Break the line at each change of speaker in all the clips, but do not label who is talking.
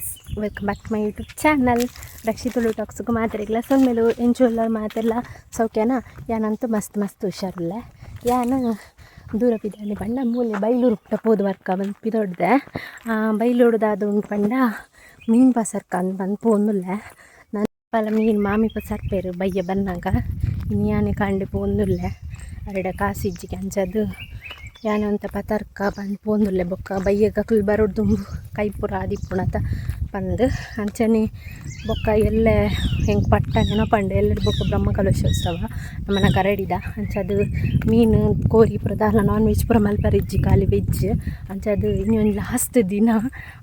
Guys welcome back to my YouTube channel ರಕ್ಷಿತುಳು ಟಾಕ್ಸ್ಗೂ ಮಾತಾಡಿಲ್ಲ ಸೊನ್ ಮೇಲೂ ಎಂಚುಲ್ಲ ಮಾತೆಲ್ಲ ಸೌಖ್ಯನಾ? ಯಾನಂತೂ ಮಸ್ತ್ ಮಸ್ತ್ ಹುಷಾರಿಲ್ಲ. ಯಾನ ದೂರ ಬಿದ್ದಾನೆ ಪಂಡ ಮೂಲೆ ಬೈಲೂರು ಪುಟ್ಟ ಪೋದು ವರ್ಕ ಬಂದು ಪಿದೊಡ್ದೆ. ಬೈಲೂಡ್ದಾದ ಉಂಟು ಪಂಡ ಮೀನು ಪಸರ್ಕ ಅಂದ್ ಬಂದು ಪೋಂದುಲ್ಲ ನನ್ನ ಪಲ ಮೀನು ಮಾಮಿ ಪಸರ್ಪೇರು ಬಯ್ಯ ಬಂದಾಗ ಇನ್ಯಾನೆ ಕಾಂಡಿ ಪೋಂದುಲ್ಲ ಎರಡ ಕಾಸಿಜ್ಜಿಗೆ ಅಂಚದು ಯಾನಂತ ಪತರ್ಕ ಬಂದು ಪೋಂದುಲ್ಲೆ ಬೊಕ್ಕ. ಬೈಯಗ ಕೈಪುರ ಕೈ ಪುರ ಆದಿಪ್ಪುಣತ ಬಂದು ಅಂಚನೆ ಬೊಕ್ಕ ಎಲ್ಲೆ ಹೆಂಗೆ ಪಟ್ಟ ನೆನಪಂಡೆ ಎಲ್ಲರೂ ಬೊಕ್ಕ ಬ್ರಹ್ಮ ಕಲಶೋತ್ಸವ ನಮ್ಮನ ಕರಡಿದ. ಅಂಚದು ಮೀನು, ಕೋರಿ, ಪ್ರಧಾನ ನಾನ್ ವೆಜ್ ಪುರ ಮಲ್ಪರಿಜ್ಜಿ ಖಾಲಿ ವೆಜ್ ಅಂಚದು ಇನ್ನೊಂದು ಲಾಸ್ಟ್ ದಿನ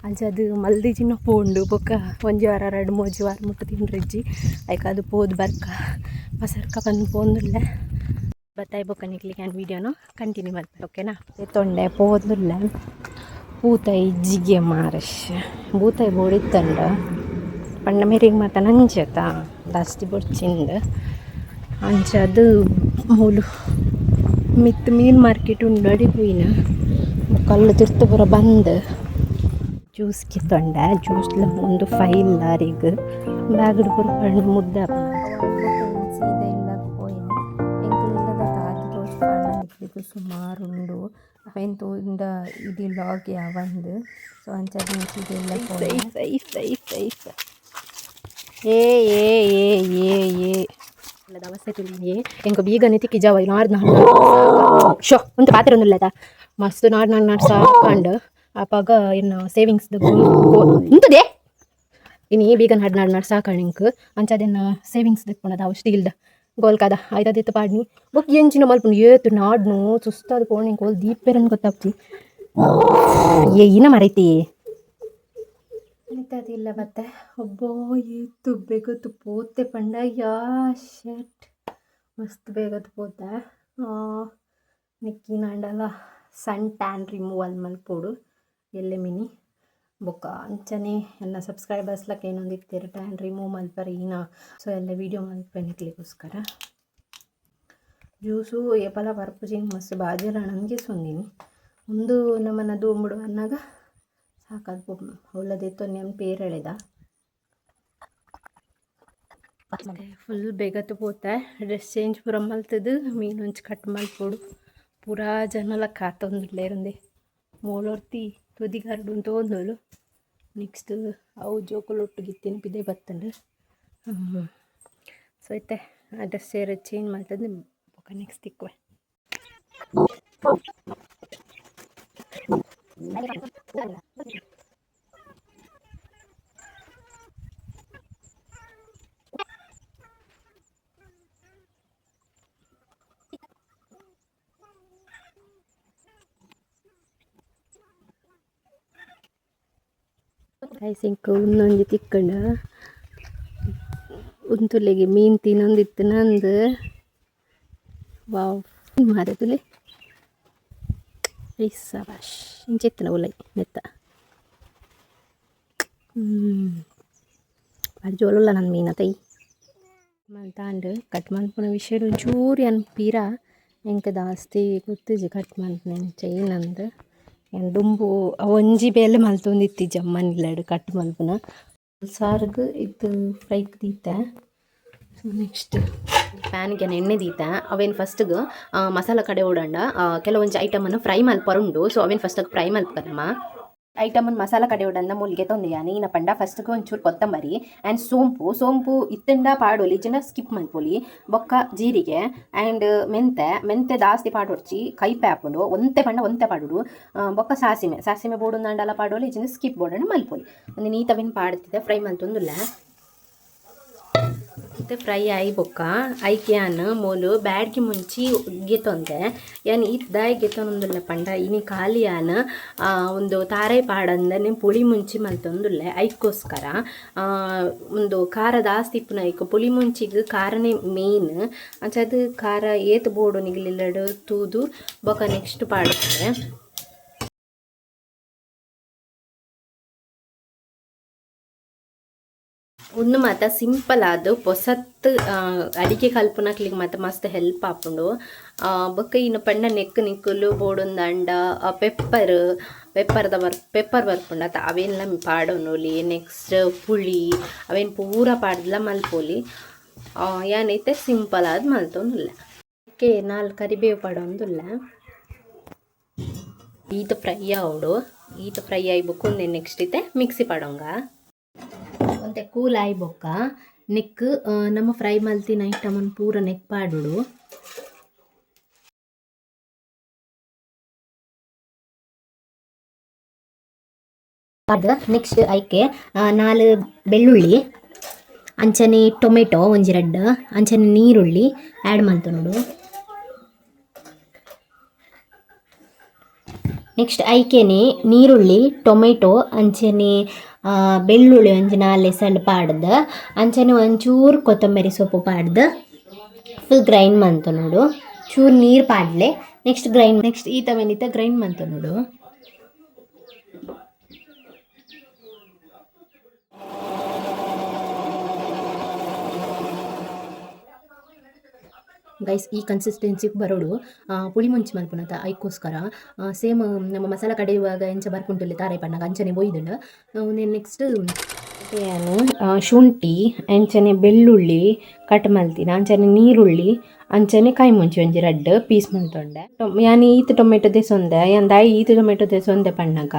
ಅಂಚದು ಮಲ್ದಿ ದಿನ ಪೋಂಡು. ಬೊಕ್ಕ ಒಂಜಿ ವಾರ ಎರಡು ಮೂಜಿ ವಾರ ಮುಟ್ಟು ತಿಂಡ್ರಿಜ್ಜಿ ಐಕ ಅದು ಪೋದು ಬರ್ಕ. ಪಸರ್ಕ ಬಂದು ಪೋಂದುಲ್ಲೆ. ಬತ್ತಾಯಿ ಬೊಕ್ಕ ನಿಕ್ಲಿಕ್ಕೆ ನಾನು ವೀಡಿಯೋನು. ಕಂಟಿನ್ಯೂ ಮಾಡ್ತಾರೆ ಓಕೆನಾ? ತೊಂಡೆ ಪೋದುಲ್ಲ ಪೂತಾಯಿ ಜಿಗೆ ಮಾರಶ್. ಬೂತಾಯಿ ಬೋಡಿತ್ತಂಡ ಪಂಡ ಮೇರಿಗೆ ಮಾತ ನಂಜತ ಜಾಸ್ತಿ ಬೊಡ್ಚಿಂದ ಅಂಚದು ಮೂಲು ಮಿತ್ ಮೀನು ಮಾರ್ಕೆಟ್ ಉಂಡು ಅಡಿಪೋಯಿನ ಕಲ್ಲು ತಿರ್ತು ಬರ ಬಂದು. ಜ್ಯೂಸ್ ಕಿತ್ತೊಂಡೆ ಜ್ಯೂಸ್ಲ ಒಂದು ಫೈಲ್ ಲಾರಿಗೆ ಬ್ಯಾಗ್ ಪುರ ಪಂಡು ಮುದ್ದೆ ತೋರಿಸ್ಪಾಡಿದ್ದು ಸುಮಾರು ಉಂಡು ಅವೆನ್ ಇಂದ ಇದಿ ಲಾಗ್ ಯಾವಂದ್ ಸೊ ಅಂಚದ ಇದೆಲ್ಲ ಏ ಏ ಏ ಏ ಏ. ತುಳಿಯೇ ಎಂಕ ಬೀಗನೆ ತಿಕ್ಕಿ ಜಾವ ನಾಡ್ ನಾಡ್ ಶೋ ಒಂದು ಪಾತ್ರೆ ಒಂದಿಲ್ಲದ ಮಸ್ತ್ ನಾಡ್ ನಾಡ್ ನಾಡ್ ಸಾಕೊಂಡು ಆಪಾಗ ಇನ್ನು ಸೇವಿಂಗ್ಸ್ ಇಂತದೇ ಇನ್ನು ಬೀಗ ಬೀಗನ್ ನಾಡ್ ನಾಡ್ ನಾಡು ಸಾಕಣ್ ಇಂಕ್ ಅಂಚದನ್ನ ಸೇವಿಂಗ್ಸ್ ದಿಪ್ಪುಣದ ಅವು ಗೋಲ್ಕದ. ಆಯ್ತದಿತ್ತು ಪಾಡ್ನಿ. ಬೊಕ್ ಎಂಚಿನ ಮಲ್ಪುಂಡು? ಏತು ನಾಡ್ನು, ಸುಸ್ತಾದ ಕೋಣಿ ಕೋಲ್ ದೀಪೆರನ್ ಗೊತ್ತಾಗ್ತಿ. ಏ ಇನ ಮರೈತಿ? ಇಲ್ಲ ಮತ್ತೆ. ಒಬ್ಬೋ ಏತು ಬೇಗತ್ತು ಪೋತೆ ಪಂಡ. ಯಾ, ಶೆಟ್. ಮಸ್ತ್ ಬೇಗತ್ತು ಪೋತೆ ನಿಕ್ಕಿ ನಾಂಡಲ. ಸನ್ ಟ್ಯಾನ್ ರಿಮೂವಲ್ ಮಲ್ಪೋಡು. ಎಲ್ಲೆ ಮಿನಿ? ಬೊಕ್ಕ ಅಂಚನೆ ಎಲ್ಲ ಸಬ್ಸ್ಕ್ರೈಬರ್ಸ್ಲಕ್ಕೆ ಏನೊಂದು ಇರ್ತೀರ ಟ್ಯಾನ್ ರಿಮೂವ್ ಮಲ್ಪರ ಈನ. ಸೊ ಎಲ್ಲ ವೀಡಿಯೋ ಮಲ್ಪನಿಕ್ಲಿಗೋಸ್ಕರ ಜ್ಯೂಸು ಏಪಲ ಬರ್ಪುಜಿಂಗ್ ಮಸ್ತ್ ಬಾಜಿರ ನನಗೆ ಸೊಂದಿನಿ. ಒಂದು ನಮ್ಮನ್ನ ದೂಂಬುಡು ಅನ್ನಾಗ ಸಾಕಾದ ಒಳ್ಳದಿತ್ತು ನೆನ್ ಪೇರು ಎಳೆದ. ಫುಲ್ ಬೇಗತ್ತು ಪೋತೆ. ಡ್ರೆಸ್ ಚೇಂಜ್ ಪೂರ ಮಲ್ತದು ಮೀನು ಒಂಚು ಕಟ್ ಮಲ್ಪೋಡು. ಪೂರಾ ಜನಲ ಕಾತೊಂದುಲ್ಲೆ ಇರಂದೆ ಗಾರ್ಡು ತೋಂದೋಳು ನೆಕ್ಸ್ಟ್ ಅವು ಜೋಕುಲು ತಿನ್ಪಿದೆ ಬತ್ತಂಡು. ಸೊ ಐತೆ ಆ ಡ್ರೆಸ್ ಸೇರ ಚೇಂಜ್ ಮಾಡ್ತದೆ ನೆಕ್ಸ್ಟ್ ತಿಕ್ಕುವೆ ಐಸಿಂಕ್ ಉನ್ನೊಂಜಿ ತಿಕ್ಕಂಡ ಉಂತುಲೆಗೆ ಮೀನು ತಿನ್ನೊಂದಿತ್ತು ನಂದು. ವಾವ್. ಮಾರದುಲೆ ಐ ಸಬಾಷ್. ಇಂಚೆತ್ತನ ಉಲೈ, ನೆತ್ತ. ಬಾರಿ ಜೋಲಲ್ಲ ನನ್ನ ಮೀನ ತೈ. ತಾಂಡು ಕಟ್ ಮಲ್ಪನ ವಿಷಯ ಒಂಚೂರು ಏನು ಪೀರ ಎಂಕ ಜಾಸ್ತಿ ಗೊತ್ತಿಜಿ ಕಟ್ ಮಾಡ್ತೀನಿ ಚೈನಂದು ಏನು ದುಂಬು ಒಂಜಿ ಬೇಲೆ ಮಲ್ತೊಂದಿತ್ತಿ ಜಮ್ಮನಿಲ್ಲಡು ಕಟ್ ಮಲ್ಪುನ. ಸಾರ್ಗ್ ಇದು ಫ್ರೈ ದೀತೆ. ಸೊ ನೆಕ್ಸ್ಟ್ ಪ್ಯಾನ್ಗೆ ಎಣ್ಣೆ ದೀತೆ. ಅವೇನು ಫಸ್ಟ್ಗೆ ಮಸಾಲ ಕಡೆ ಓಡಂಡ. ಕೆಲವೊಂದು ಐಟಮನ್ನು ಫ್ರೈ ಮಲ್ಪರುಂಡು. ಸೊ ಅವೇನು ಫಸ್ಟಾಗಿ ಫ್ರೈ ಮಲ್ಪರಮ್ಮ ಐಟಮನ್ನು ಮಸಾಲ ಕಡೆ ಉಡಂದ ಮೂಲಿಗೆ ತೊಂದೆಯ ನೀನ ಪಂಡ ಫಸ್ಟ್ಗೆ ಒಂಚೂರು ಕೊತ್ತಂಬರಿ ಆ್ಯಂಡ್ ಸೋಂಪು ಸೋಂಪು ಇತ್ತಂಡ ಪಾಡೋಲಿ ಜನ ಸ್ಕಿಪ್ ಮಲ್ಪೊಲಿ ಬೊಕ್ಕ ಜೀರಿಗೆ ಆ್ಯಂಡ್ ಮೆಂತೆ ಮೆಂತೆ ದಾಸ್ತಿ ಪಾಡೊಡ್ಚಿ ಕೈ ಪ್ಯಾಪುಂಡು ಒಂತೆ ಪಂಡ ಒಂತೆ ಪಾಡುಡು ಬೊಕ್ಕ ಸಾಸಿಮೆ ಸಾಸಿಮೆ ಬೋಡು ನಂಡಲ ಪಾಡೋಲಿ ಜನ ಸ್ಕಿಪ್ ಬೋಡಣ್ಣ ಮಲ್ಪೊಲಿ ಒಂದು ನೀತವಿನ ಪಾಡ್ತಿದ್ದೆ ಫ್ರೈ ಮಲ್ತೊಂದುಲ್ಲ ಫ್ರೈ ಆಯಿ ಬೊಕ್ಕ ಐಕ್ಯಾನ್ ಮೂಲು ಬ್ಯಾಡ್ಗೆ ಮುಂಚಿ ಗೆತ್ತೊಂದೆ. ಯಾನ್ ಇದ್ದ ಗೆತ್ತೊಂದುಲ್ಲ ಪಂಡ, ಇನಿ ಖಾಲಿ ಯಾನ್ ಒಂದು ತಾರೈ ಪಾಡಂದನೆ ಪುಳಿ ಮುಂಚಿ ಮಲ್ತೊಂದುಲ್ಲೆ ಐಕ್ಕೋಸ್ಕರ. ಒಂದು ಖಾರ ದಾಸ್ತಿ ಇಪ್ಪುನ ಐಕ್ ಪುಳಿ ಮುಂಚಿಗೆ ಖಾರನೇ ಮೇನ್. ಅಂಚದು ಖಾರ ಏತ್ ಬೋಡು ನಿಗಲಿಲ್ಲಡು ತೂದು ಬೊಕ ನೆಕ್ಸ್ಟ್ ಪಾಡುತ್ತೆ. ಒಂದು ಮಾತ ಸಿಂಪಲ್ ಆದು ಪೊಸತ್ ಅಡಿಗೆ ಕಲ್ಪನಕ್ಲಿಗೆ ಮಾತ ಮಸ್ತ್ ಹೆಲ್ಪ್ ಆಪುಂಡು ಬೊಕ್ಕ ಇನ್ನು ಪಂಡ ನೆಕ್ ನಿಕ್ಕುಲು ಬೋಡೊಂದು ಅಂಡ ಪೆಪ್ಪರ್ ಪೆಪ್ಪರ್ದ ಬರ್ ಪೆಪ್ಪರ್ ಬರ್ಪುಂಡ. ಅತ್ತ ಅವೆಲ್ಲ ಪಾಡೊನೊಲಿ ನೆಕ್ಸ್ಟ್ ಪುಳಿ ಅವೇನು ಪೂರ ಪಾಡ್ದಿಲ್ಲ ಮಲ್ಪೊಲಿ. ಆ, ಯಾನೈತೆ ಸಿಂಪಲ್ ಆದ್ ಮಲ್ತೊಂದುಲ್ಲ ಕೆ ನಾಲ್ ಕರಿಬೇವು ಪಾಡೊಂದುಲ್ಲ. ಈತ ಫ್ರೈ ಆವಡು ಈತ ಫ್ರೈ ಆಯ್ಬೇಕು ನೆಕ್ಸ್ಟ್ ಐತೆ ಮಿಕ್ಸಿ ಪಾಡೋಂಗ. ಒಂತೆ ಕೂಲ್ ಆಯ್ಬೊಕ್ಕ ನೆಕ್ ಆ, ನಮ್ಮ ಫ್ರೈ ಮಲ್ತಿನ ಐಟಮನ್ ಪೂರ ನೆಕ್ ಪಾಡುಡು. ಅದು ನೆಕ್ಸ್ಟ್ ಐಕೆ ನಾಲ್ ಬೆಳ್ಳುಳ್ಳಿ ಅಂಚನೆ ಟೊಮೆಟೊ ಒಂಜಿ ರೆಡ್ ಅಂಚನೆ ನೀರುಳ್ಳಿ ಆ್ಯಡ್ ಮಾಡ್ತು ನೋಡು. ನೆಕ್ಸ್ಟ್ ಐಕೆನೆ ನೀರುಳ್ಳಿ ಟೊಮೆಟೊ ಅಂಚನೆ ಬೆಳ್ಳುಳ್ಳಿ ಒಂಜಿ ನಾಲ್ಕು ಸಣ್ಣ ಪಾಡ್ದು. ಅಂಚನೆ ಒಂಚೂರು ಕೊತ್ತಂಬರಿ ಸೊಪ್ಪು ಪಾಡ್ದ. ಫುಲ್ ಗ್ರೈಂಡ್ ಮಂತು ನೋಡು. ಚೂರು ನೀರು ಪಾಡ್ಲೆ. ನೆಕ್ಸ್ಟ್ ಗ್ರೈಂಡ್ ನೆಕ್ಸ್ಟ್ ಈ ತವನಿತ ಗ್ರೈಂಡ್ ಮಂತು ನೋಡು. ಗೈಸ್ ಈ ಕನ್ಸಿಸ್ಟೆನ್ಸಿಗೆ ಬರೋಡು ಆ, ಪುಳಿ ಮುಂಚಿ ಮಲ್ಪುನತ ಐಕೋಸ್ಕರ ಸೇಮ್ ನಮ್ಮ ಮಸಾಲ ಕಡೆಯುವಾಗ ಎಂಚ ಬರ್ಪುಂಟುಲ್ಲೆ ತಾರೆ ಪಣ್ಣಗ ಅಂಚನೆ ಬೊಯ್ದುಂಡು ನೆಕ್ಸ್ಟ್ ಆ, ಶುಂಠಿ ಅಂಚನೆ ಬೆಳ್ಳುಳ್ಳಿ ಕಟ್ ಮಲ್ತಿನ ಅಂಚನೆ ನೀರುಳ್ಳಿ ಅಂಚನೆ ಕಾಯಿ ಮುಂಚಿ ಒಂಜಿ ರಡ್ಡ್ ಪೀಸ್ ಮಲ್ತೊಂಡೆ ಯಾನ್ ಈತ್ ಟೊಮೆಟೊ ದೆಸೊಂದೆ ಯಾನ್ ದಾಯಿ ಈತ್ ಟೊಮೆಟೊ ದೆಸೊಂದೆ ಪಣ್ಣಗ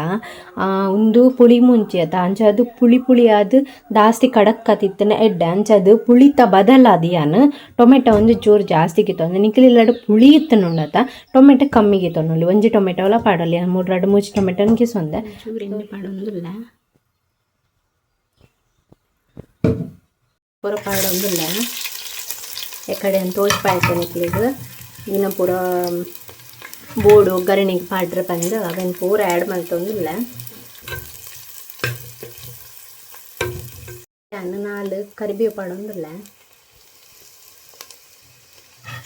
ಉಂದು ಪುಳಿ ಮುಂಚಿ ಅದ ಅಂಚ ಅದು ಪುಳಿ ಪುಳಿ ಆದ್ ದಾಸ್ತಿ ಕಡಕ್ ಆತಿತ್ತನ ಎಡ್ಡೆ ಅಂಚ ಅದು ಪುಳಿತ ಬದಲಾದಿ ಯಾನ್ ಟೊಮೆಟೊ ಒಂದು ಚೂರು ಜಾಸ್ತಿ ಕಿತ್ತೊಂದೆ ನಿಕ್ಲಿಲ್ಲಡು ಪುಳಿ ಇತ್ತನುಂಡತ ಟೊಮೆಟೊ ಕಮ್ಮಿಗೆ ಕಿತ್ತೊಂದು ಒಂಜಿ ಟೊಮೆಟೊ ಎಲ್ಲ ಪಾಡಲಿ ಮೂರು ರಡ್ಡು ಮೂಜಿ ಟೊಮೆಟೊ ಕಿಸೊಂದೆ ಚೂರು ಪಾಡೊಂದಿಲ್ಲ. ಪೂರ ಪಾಡೊಂದಿಲ್ಲ ಎಕಡೆ ಅಂತ ತೋಜ್ ಪಾಯ್ತು ನಿಕ್ಲಿಗ್ ಇನ್ನ ಪೂರ ಬೋಡು ಒಗ್ಗರಣೆಗೆ ಪಾಡ್ರೆ ಬಂದು ಅದನ್ನು ಪೂರ ಆ್ಯಡ್ ಮಲ್ತೊಂದಿಲ್ಲ ನಾನು ನಾಲ್ ಕರಿಬೇವು ಪಾಡೊಂದಿಲ್ಲ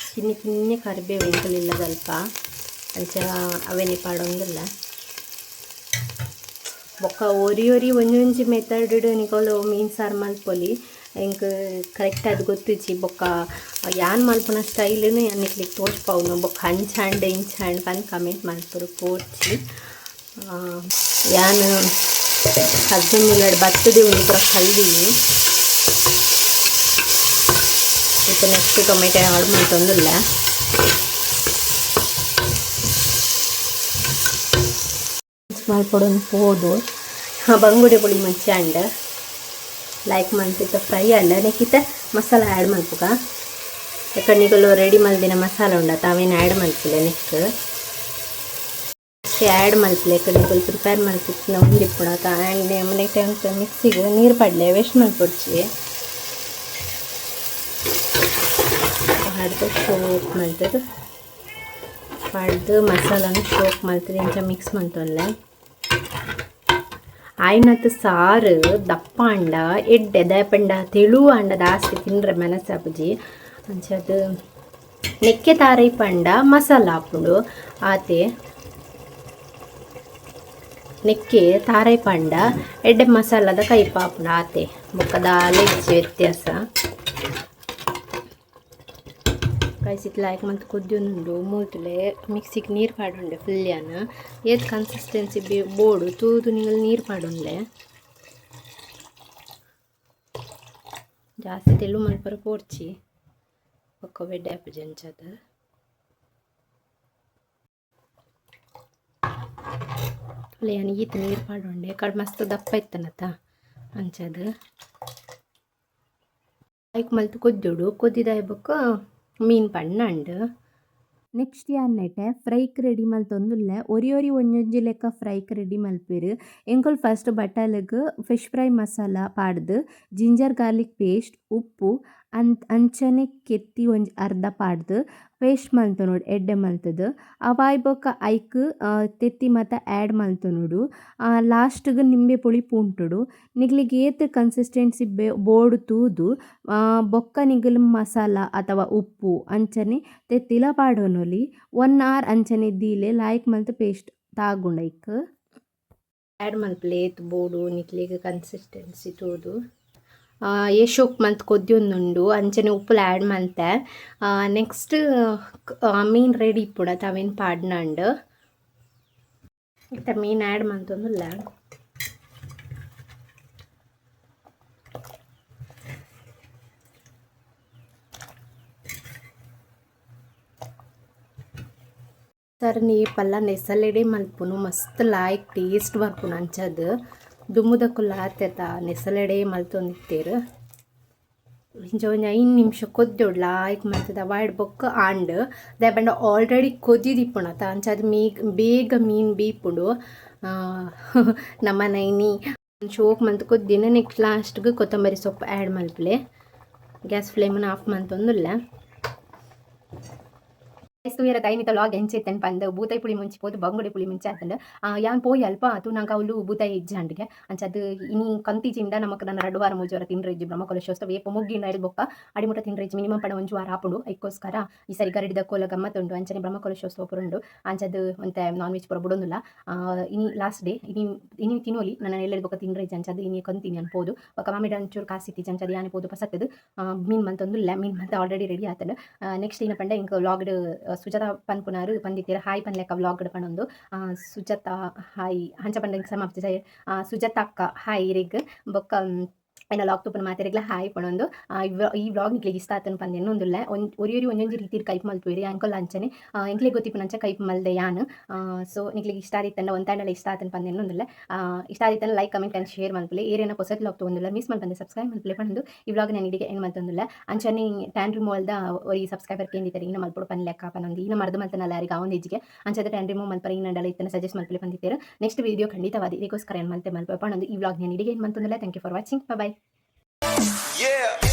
ಕಿನ್ನಿ ಕಿನ್ನಿ ಕರಿಬೇವು ಎಂಕಲಿಲ್ಲ ಸ್ವಲ್ಪ ಅಂಚ ಅವೆನಿ ಪಾಡೊಂದಿಲ್ಲ ಬೊಕ್ಕ ಒರಿ ಒರಿ ಒಂಜಿ ಒಂಜಿ ಮೆಥಡ್ ನಿಕೋಲು ಮೀನ್ ಸಾರು ಮಲ್ಪೊಲಿ ಎಂಕ್ ಕರೆಕ್ಟ್ ಅದು ಗೊತ್ತಿಜ್ಜಿ ಬೊಕ್ಕ ಯಾನ್ ಮಲ್ಪುನ ಸ್ಟೈಲ್ನು ಯಾನಿಕ್ಲಿಗೆ ತೋಚ್ಪವ್ನು ಬೊಕ್ಕ ಹಂಚಾಂಡ್ ಇಂಚಾಂಡ್ ಪಂದ್ ಕಮೆಂಟ್ ಮಲ್ಪುರು ಪೋರ್ಚಿ ಆ, ಯಾನ್ ಹಸ್ಬೆಂಡ್ ಮುಲ್ಲಡ್ ಬರ್ತದೆ ಒಂದು ಪೂರ ಕಲ್ದಿನಿ ಮತ್ತು ನೆಕ್ಸ್ಟ್ ಟೊಮೆಟೊ ಆಡ್ ಮಾಡ್ತೊಂದಿಲ್ಲ ಮಾಡ್ಕೊಡೋನು ಹೋದು ಬಂಗುಡೆ ಪುಳಿ ಮುಂಚೆ ಲೈಕ್ ಮಾಡ್ತಿತ್ತು ಫ್ರೈ ಅಂಡ ನೆಕ್ಕಿತ ಮಸಾಲ ಆ್ಯಡ್ ಮಾಡ್ಬೇಕ ಯಾಕಂದ್ರೆ ನಿಗಲು ರೆಡಿ ಮಲ್ದಿನ ಮಸಾಲ ಉಂಡ, ತಾವೇನು ಆ್ಯಡ್ ಮಾಡ್ತಿಲ್ಲ ನೆಕ್ಸ್ಟ್ ಆ್ಯಡ್ ಯಾಕಂದ್ರೆ ನಿಗಲು ಪ್ರಿಪೇರ್ ಮಾಡ್ತಿತ್ತು ನಾವು ಉಂಡಿ ಪುಡಕ ಆ್ಯಂಡ್ ಮನೆ ಟೈಮ್ ಮಿಕ್ಸಿಗೆ ನೀರು ಪಡ್ಲೆ ವೇಸ್ಟ್ ಮಾಡ್ಕೊಡ್ಸಿ ಹಾಡ್ದು ಶೋಕ್ ಮಾಡ್ತದೆ ಹಾಡ್ದು ಮಸಾಲಾನ ಶೋಕ್ ಮಾಡ್ತೀರಿ ಇಂಚ ಮಿಕ್ಸ್ ಮಾಡ್ತೊಲ್ಲೆ ಆಯ್ನತ್ತು ಸಾರು, ದಪ್ಪ ಅಂಡ, ಎಡ್ಡೆ, ದಯಪಂಡ, ತೆಳು ಅಂಡ ದಾಸ್ತಿ ತಿಂದ್ರೆ ಮನಸ್ಸಾಪುಜಿ ಅಂಚದು ನೆಕ್ಕೆ ತಾರೈ ಪಂಡ ಮಸಾಲ ಹಾಪುಂಡು ಆತೆ ನೆಕ್ಕೆ ತಾರೈ ಪಂಡ ಎಡ್ಡೆ ಮಸಾಲದ ಕೈ ಹಾಪುಂಡು ಆತೆ. ಬೊಕ್ಕದ ಲೆಜ್ಜೆ ವ್ಯತ್ಯಾಸ. ಕಾಯಿಸಿಟ್ ಲಾಯ್ಕ್ ಮತ್ತು ಕುದ್ದಿಯುಂಡು ಮೂಲ್ತುಲೆ ಮಿಕ್ಸಿಗೆ ನೀರು ಪಾಡುಂಡೆ ಫುಲ್ಯಾನ ಏತ್ ಕನ್ಸಿಸ್ಟೆನ್ಸಿ ಬಿ ಬೋಡು ತೂದು ನಿಂಗಲ್ ನೀರು ಪಾಡುಂಡೆ. ಜಾಸ್ತಿ ತೆಳು ಮಲ್ಪರ ಪೋರ್ಚಿ ಒಕ್ಕ ಬೆಡ್ಡೆ ಆಪು ಜಂಚದ. ಫುಲ್ಯಾನ ಈತ ನೀರು ಪಾಡುಂಡೆ, ಕಡ್ ಮಸ್ತ್ ದಪ್ಪ ಇತ್ತನತ ಅಂಚದ. ಐಕ್ ಮಲ್ತು ಕೊದ್ದುಡು ಕೊದ್ದಿದಾಯ್ಬಕ್ಕ ಮೀನ್ ಪಣ್ಣಂಡು ನೆಕ್ಸ್ಟ್ ಯಾನ್ನೈಟೆ ಫ್ರೈಕ್ ರೆಡಿ ಮಲ್ತೊಂದುಲ್ಲೆ ಒರಿ ಒರಿ ಒಂಜೊಂಜಿ ಲೆಕ್ಕ ಫ್ರೈಕ್ ರೆಡಿ ಮಲ್ಪೆರ್ ಎಂಕೊಲ್ ಫಸ್ಟ್ ಬಟಲ್ಗ್ ಫಿಶ್ ಫ್ರೈ ಮಸಾಲ ಪಾಡ್ದು ಜಿಂಜರ್ ಗಾರ್ಲಿಕ್ ಪೇಸ್ಟ್ ಉಪ್ಪು ಅಂಚನೆ ಕೆತ್ತಿ ಒಂಜಿ ಅರ್ಧ ಪಾಡ್ದು ಪೇಸ್ಟ್ ಮಲ್ತೊನೊಡು ಎಡ್ಡೆ ಮಲ್ತದು. ಅವಾಯ್ ಬೊಕ ಐಕ್ ತೆತ್ತಿ ಮಾತ ಆ್ಯಡ್ ಮಲ್ತೊನೊಡು ಲಾಸ್ಟ್ಗ್ ನಿಂಬೆ ಪುಳಿ ಪೂಂಟುಡು. ನಿಗ್ಲಿಗೆ ಏತ್ ಕನ್ಸಿಸ್ಟೆನ್ಸಿ ಬೆ ಬೋಡು ತೂದು. ಬೊಕ್ಕ ನಿಗಲ್ ಮಸಾಲ ಅಥವಾ ಉಪ್ಪು, ಅಂಚನೆ ತೆತ್ತಿಲ ಪಾಡೊನೊಲಿ ಒನ್ ಅವರ್ ಅಂಚನೆ ದೀಲೆ ಲಾಯ್ಕ್ ಮಲ್ತ್ ಪೇಸ್ಟ್ ತಾಗುಂಡ ಐಕ್. ಆ್ಯಡ್ ಮಲ್ಪಲೆ ಏತ್ ಬೋಡು ನಿಗ್ಲಿಗೆ ಕನ್ಸಿಸ್ಟೆನ್ಸಿ ತೂದು. ಏಷೋಕ್ ಮಂತ್ ಕೊದ್ಯೊಂದುಂಡು ಅಂಚನೆ ಉಪ್ಪುಲ ಆ್ಯಡ್ ಮಲ್ತೆ ನೆಕ್ಸ್ಟ್ ಮೀನ್ ರೆಡಿ ಇಪ್ಪುಡ ತವೇನು ಪಾಡ್ನಂಡು ಇತ್ತ ಮೀನ್ ಆ್ಯಡ್ ಮಂತೊಂದುಲ್ಲ ಸರಣಿ ಪಲ್ಲ ನೆಸಲೆಡೆ ಮಲ್ಪುನು ಮಸ್ತ್ ಲಾಯ್ಕ್ ಟೇಸ್ಟ್ ಬರ್ಪುನು ಅಂಚದು ದುಮ್ಮುದಕ್ಕುಲ್ಲ ಆತೆತ ನೆಸಲೆಡೆ ಮಲ್ತೊಂದಿತ್ತೇರು ಇಂಚ ಒಂಜಿ ಐದು ನಿಮಿಷ ಕೊದ್ದೋಡ್ ಲಾಯ್ಕ್ ಮಲ್ತದ ವಾಯ್ಡ್ ಬೊಕ್ಕ ಆಂಡ್. ದಾಯೆ ಆಲ್ರೆಡಿ ಕೊದ್ದಿದಿಪ್ಪುಣತ ಅಂಚ ಮೀ ಬೇಗ ಮೀನು ಬೀಪುಂಡು ನಮ್ಮ ನೈನಿ ಶೋಕ್ ಮಂತ್ ಕೊದ್ದಿನ ನೆಕ್ಸ್ಟ್ ಲಾಸ್ಟ್ಗೆ ಕೊತ್ತಂಬರಿ ಸೊಪ್ಪು ಆ್ಯಡ್ ಮಲ್ಪಲೆ. ಗ್ಯಾಸ್ ಫ್ಲೇಮನ್ನು ಆಫ್ ಮಂತೊಂದುಲ್ಲ ಎಸ್ತುವೆರ ದೈನಿತ ಲಾಗ್ ಎಂಚೆತ್ತನ್ ಪಂದ್ ಬೂತೈ ಪುಳಿ ಮುಂಚಿ ಪೋದು ಬಂಗುಡೆ ಪುಳಿ ಮುಂಚೆ ಆತಂಡ್ ಯಾನ್ ಪೋಯಿ ಅಲ್ಪ ಅದು ನಂಗೆ ಅವಳು ಬೂತೈ ಇಜ್ಜಂಡ್ಗೆ ಅಂಚದು ಇನಿ ಕಂತಿಜಿಂದ ನಮಕ್ ನನ್ನ ಎರಡು ವಾರ ಮೂಜು ವಾರ ತಿಂಡ್ರೆ ಇಜ್ಜಿ ಬ್ರಹ್ಮ ಕೊಲೆಶೋಸ್ತ ವೇಪ ಮುಗ್ಗಿಂಡ ಹಿಡಿದು ಬೊಕ್ಕ ಅಡಿಮುಟ ತಿಂಡ್ರೆ ಇಜ್ಜಿ ಮಿನಿಮಮ್ ಒಂಜು ವಾರ ಆಪುಂಡು. ಐಕ್ಕೋಸ್ಕರ ಈ ಸರಿ ಗರಡಿದ ಕೋಲ ಗಮ್ಮತ್ತುಂಡು ಅಂಚನೆ ಬ್ರಹ್ಮ ಕೊಲೆಶೋಸ್ತ ಪುರುಂಡು ಅಂಚದು ಒಂತೆ ನಾನ್ ವೆಜ್ ಪುರ ಬಿಡೋದಿಲ್ಲ. ಆ, ಇನಿ ಲಾಸ್ಟ್ ಡೇ ಇನಿ ಇನಿ ತಿನ್ನೋಲಿ ನನ್ನ ಎಲ್ಲೆಡ್ ಬೊಕ್ಕ ತಿಂಡ್ರೆ ಇಜ್ಜಿ ಅಂಚದು ಇನಿ ಕಂತೀನಿ ಅನ್ಬೋದು ಬೊಕ್ಕ ಮಾಮಿಡ ಒಂಚೂರು ಕಾಸಿತ್ತಿ ಅಂಚದು ಯಾನೆ ಪೋದು ಪಸತ್ತದು ಮೀನ್ ಮಂತೊಂದುಲ್ಲ ಮೀನ್ ಮಂತ ಆಲ್ರೆಡಿ ರೆಡಿ ಆತಂಡ್. ನೆಕ್ಸ್ಟ್ ಇನ್ನ ಪಂಡ ಹಿಂಗೆ ವ್ಲಾಗ್ಡ್ ಸುಜಾತ ಪನ್ಪುನಾರು ಪಂದಿತ್ತೀರ ಹಾಯ್ ಪನ್ಲೆಕ್ಕ ವ್ಲಾಗ್ಡ್ ಪಣೊಂದು ಆ, ಸುಜಾತ ಹಾಯ್ ಹಂಚ ಪಂಡ ಇಂಕ ಸಮಾಪ್ತಿ ಸುಜಾತ ಅಕ್ಕ ಹಾಯ್ ಇರಿಗ್ ಬೊಕ್ಕ ಐನ ಲಾಗ್ ತುಪ್ಪನ ಮಾತೆರೆಗ್ಲ ಹಾಯ್ ಪಣೊಂದು ಈ ವ್ಲಾ- ಈ ವ್ಲಾಗ್ ನಿಕ್ಲಿಗೆ ಇಷ್ಟ ಆತನ ಪಂದ್ ಇನ್ನೊಂದುಲ್ಲ ಒರಿ ಒರಿಯೊರಿ ಒಂದೊಂಜಿ ರೀತಿ ಕೈಪ್ ಮಲ್ಪುವೆರಿ ಅಂಕಲ್ ಅಂಚನೆ ಎಂಕ್ಲೆ ಗೊತ್ತಿಪ್ಪು ಅಂಚ ಕೈಪ್ ಮಲ್ದೆ ಯಾನ್. ಸೊ ನಿಕ್ಲಿಗೆ ಇಷ್ಟ ಆದಿತ್ತಂಡ ಒಂತಾಂಡಲ ಇಷ್ಟ ಆತನ ಪಂದೆ ಇನ್ನೊಂದುಲ್ಲ ಆ, ಇಷ್ಟ ಆದಿತ್ತಂಡ ಲೈಕ್ ಕಮೆಂಟ್ ಅಂಡ್ ಶೇರ್ ಮಲ್ಪಲೆ ಏರೇನ ಹೊಸ ವ್ಲಾಗ್ ತೊಗೊಂದಿಲ್ಲ. ಮಿಸ್ ಮಲ್ಪಂದೆ ಸಬ್ಸ್ಕ್ರೈಬ್ ಮಲ್ಪಲೆ ಪಣಂದು ಈ ವ್ಲಾಗ್ ನಾನು ಇಡಿಗೆ ಏನು ಮಲ್ತೊಂದಿಲ್ಲ ಅಂಚನೆ ಟ್ಯಾನ್ ರಿಮೂವಲ್ದ ಒರಿ ಸಬ್ಸ್ಕ್ರೈಬರ್ ಕೇಂದಿದ್ದಾರೆ ಇನ್ನ ಮಲ್ಪಡು ಪನ್ ಲೆಕ್ಕ ಪನೊಂದು ಇನ್ನ ಮರ್ದು ಮಲ್ತನಲ್ಲ ಯಾರಿಗೆ? ಅವನ ಏಜ್ಗೆ. ಅಂಚದ ಟ್ಯಾನ್ ರಿಮೂವ್ ಮಲ್ಪರ. ಇನ್ನಂಡಲ ಇತ್ತನ ಸಜೆಸ್ಟ್ ಮಲ್ಪಲೆ ಬಂದಿದ್ದೇವೆ ನೆಕ್ಸ್ಟ್ ವಿಡಿಯೋ ಖಂಡಿತವಾದ. ಇದಕ್ಕೋಸ್ಕರ ಏನು ಮಲ್ತೆ ಮಲ್ಪೆ ಪಣೊಂದು ಈ ಏನು
Yeah.